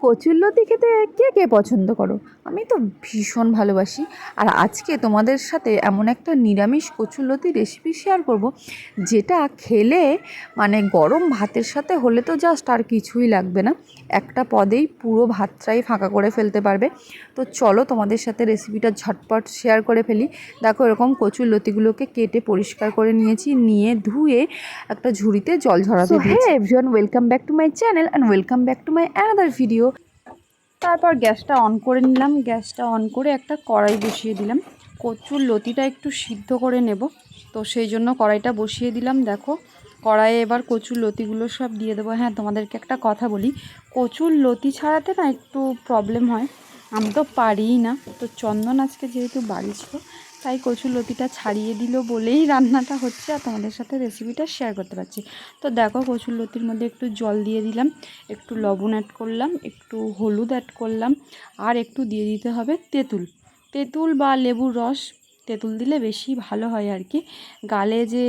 কচুরলতি খেতে কে কে পছন্দ করো? আমি তো ভীষণ ভালোবাসি। আর আজকে তোমাদের সাথে এমন একটা নিরামিষ কচুরলতি রেসিপি শেয়ার করব যেটা খেলে মানে গরম ভাতের সাথে হলে তো জাস্ট আর কিছুই লাগবে না। একটা পদেই পুরো ভাতটাই ফাঁকা করে ফেলতে পারবে। তো চলো তোমাদের সাথে রেসিপিটা ঝটপট শেয়ার করে ফেলি। দেখো এরকম কচুর লতিগুলোকে কেটে পরিষ্কার করে নিয়েছি নিয়ে ধুয়ে একটা ঝুড়িতে জল ঝরাতে দিয়েছি। Everyone welcome back to my channel and welcome back to my another video তারপর গ্যাসটা অন করে নিলাম। গ্যাসটা অন করে একটা কড়াই বসিয়ে দিলাম। কচুর লতিটা একটু সিদ্ধ করে নেব। তো সেই জন্য কড়াইটা বসিয়ে দিলাম। দেখো, কড়াইয়ে এবার কচুর লতিগুলো সব দিয়ে দেবো। হ্যাঁ তোমাদেরকে একটা কথা বলি। কচুর লতি ছাড়াতে না একটু প্রবলেম হয়। আমি তো পারিই না। তো চন্দন আজকে যেহেতু বাড়ি ছিল তাই কচুর লতিটা ছাড়িয়ে দিল বলেই রান্নাটা হচ্ছে আর তোমাদের সাথে রেসিপিটা শেয়ার করতে পারছি। তো দেখো কচুর লতির মধ্যে একটু জল দিয়ে দিলাম, একটু লবণ অ্যাড করলাম, একটু হলুদ অ্যাড করলাম আর একটু দিয়ে দিতে হবে তেঁতুল। তেঁতুল বা লেবুর রস, তেঁতুল দিলে বেশি ভালো হয় আর কি। গালে যে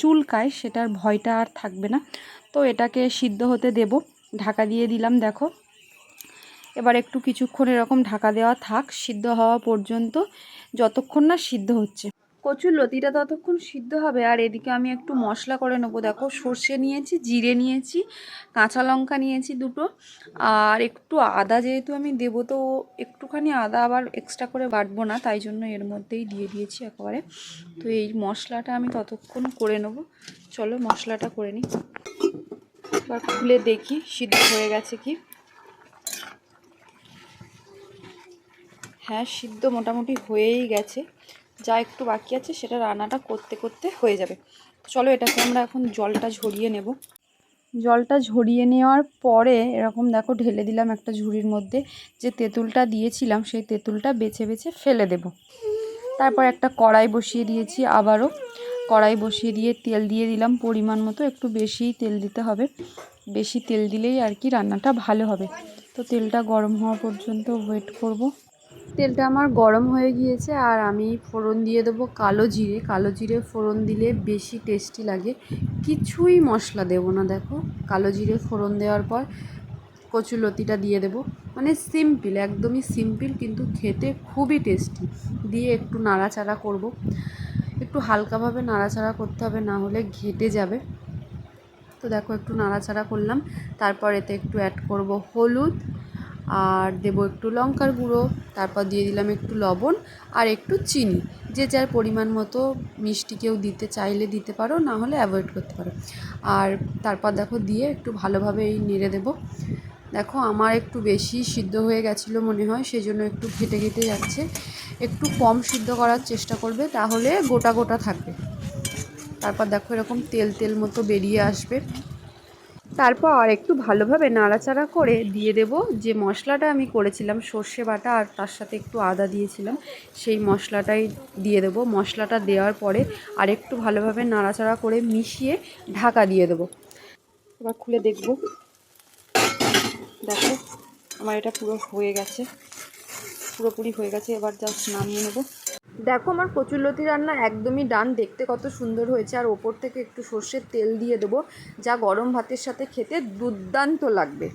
চুলকায় সেটার ভয়টা আর থাকবে না। তো এটাকে সিদ্ধ হতে দেব। ঢাকা দিয়ে দিলাম, দেখো। এবার একটু কিছুক্ষণ এরকম ঢাকা দেওয়া থাক, সিদ্ধ হওয়া পর্যন্ত যতক্ষণ না সিদ্ধ হচ্ছে। কচুর লতিটা ততক্ষণ সিদ্ধ হবে, আর এদিকে আমি একটু মশলা করে নেব। দেখো, সর্ষে নিয়েছি, জিরে নিয়েছি, কাঁচা লঙ্কা নিয়েছি দুটো, আর একটু আদা যেহেতু আমি দেবো, তো একটুখানি আদা আবার এক্সট্রা করে বাটবো না, তাই জন্য এর মধ্যেই দিয়ে দিয়েছি একেবারে। তো এই মশলাটা আমি ততক্ষণ করে নেব। চলো মশলাটা করে নিই। এবার খুলে দেখি, সিদ্ধ হয়ে গেছে কি। হ্যাঁ সিদ্ধ মোটামুটি হয়েই গেছে। যা একটু বাকি আছে সেটা রান্নাটা করতে করতে হয়ে যাবে। চলো এটাকে আমরা এখন জলটা ঝরিয়ে নেব। জলটা ঝরিয়ে নেওয়ার পরে এরকম দেখো ঢেলে দিলাম একটা ঝুড়ির মধ্যে। যে তেঁতুলটা দিয়েছিলাম সেই তেঁতুলটা বেছে বেছে ফেলে দেব। তারপর একটা কড়াই বসিয়ে দিয়েছি আবারও। কড়াই বসিয়ে দিয়ে তেল দিয়ে দিলাম পরিমাণ মতো, একটু বেশিই তেল দিতে হবে। বেশি তেল দিলেই আর কি রান্নাটা ভালো হবে। তো তেলটা গরম হওয়া পর্যন্ত ওয়েট করব। তেলটা আমার গরম হয়ে গিয়েছে আর আমি ফোড়ন দিয়ে দেবো কালো জিরে। কালো জিরে ফোড়ন দিলে বেশি টেস্টি লাগে। কিছুই মশলা দেবো না, দেখো। কালো জিরে ফোড়ন দেওয়ার পর কচু লতিটা দিয়ে দেবো। মানে সিম্পল, একদমই সিম্পল, কিন্তু খেতে খুবই টেস্টি। দিয়ে একটু নাড়াচাড়া করব। একটু হালকাভাবে নাড়াচাড়া করতে হবে, না হলে ঘেটে যাবে। তো দেখো, একটু নাড়াচাড়া করলাম। তারপর এতে একটু অ্যাড করব হলুদ। আর দেবো একটু লঙ্কার গুঁড়ো, তারপর দিয়ে দিলাম একটু লবণ আর একটু চিনি। যে যার পরিমাণ মতো মিষ্টি কেউ দিতে চাইলে দিতে পারো, না হলে অ্যাভয়েড করতে পারো। আর তারপর দেখো দিয়ে একটু ভালোভাবে এই নেড়ে দেবো। দেখো আমার একটু বেশি সিদ্ধ হয়ে গেছিল মনে হয় সেই জন্য একটু ঘেটে ঘেটে যাচ্ছে। একটু কম সিদ্ধ করার চেষ্টা করবে, তাহলে গোটা গোটা থাকবে। তারপর দেখো এরকম তেল তেল মতো বেরিয়ে আসবে। তারপর একটু ভালোভাবে নাড়াচাড়া করে দিয়ে দেব। যে মশলাটা আমি করেছিলাম, সর্ষে বাটা আর তার সাথে একটু আদা দিয়েছিলাম, সেই মশলাটাই দিয়ে দেব। মশলাটা দেওয়ার পরে আর একটু ভালোভাবে নাড়াচাড়া করে মিশিয়ে ঢাকা দিয়ে দেব। এবার খুলে দেখব। দেখো, আমার এটা পুরো হয়ে গেছে, পুরোপুরি হয়ে গেছে। এবার জাস্ট নামিয়ে নেব। দেখো আমার কচুরলতি রান্না একদমই ডান দেখতে কত সুন্দর হয়েছে। আর ওপর থেকে একটু সর্ষের তেল দিয়ে দেবো। যা গরম ভাতের সাথে খেতে দুর্দান্ত লাগবে।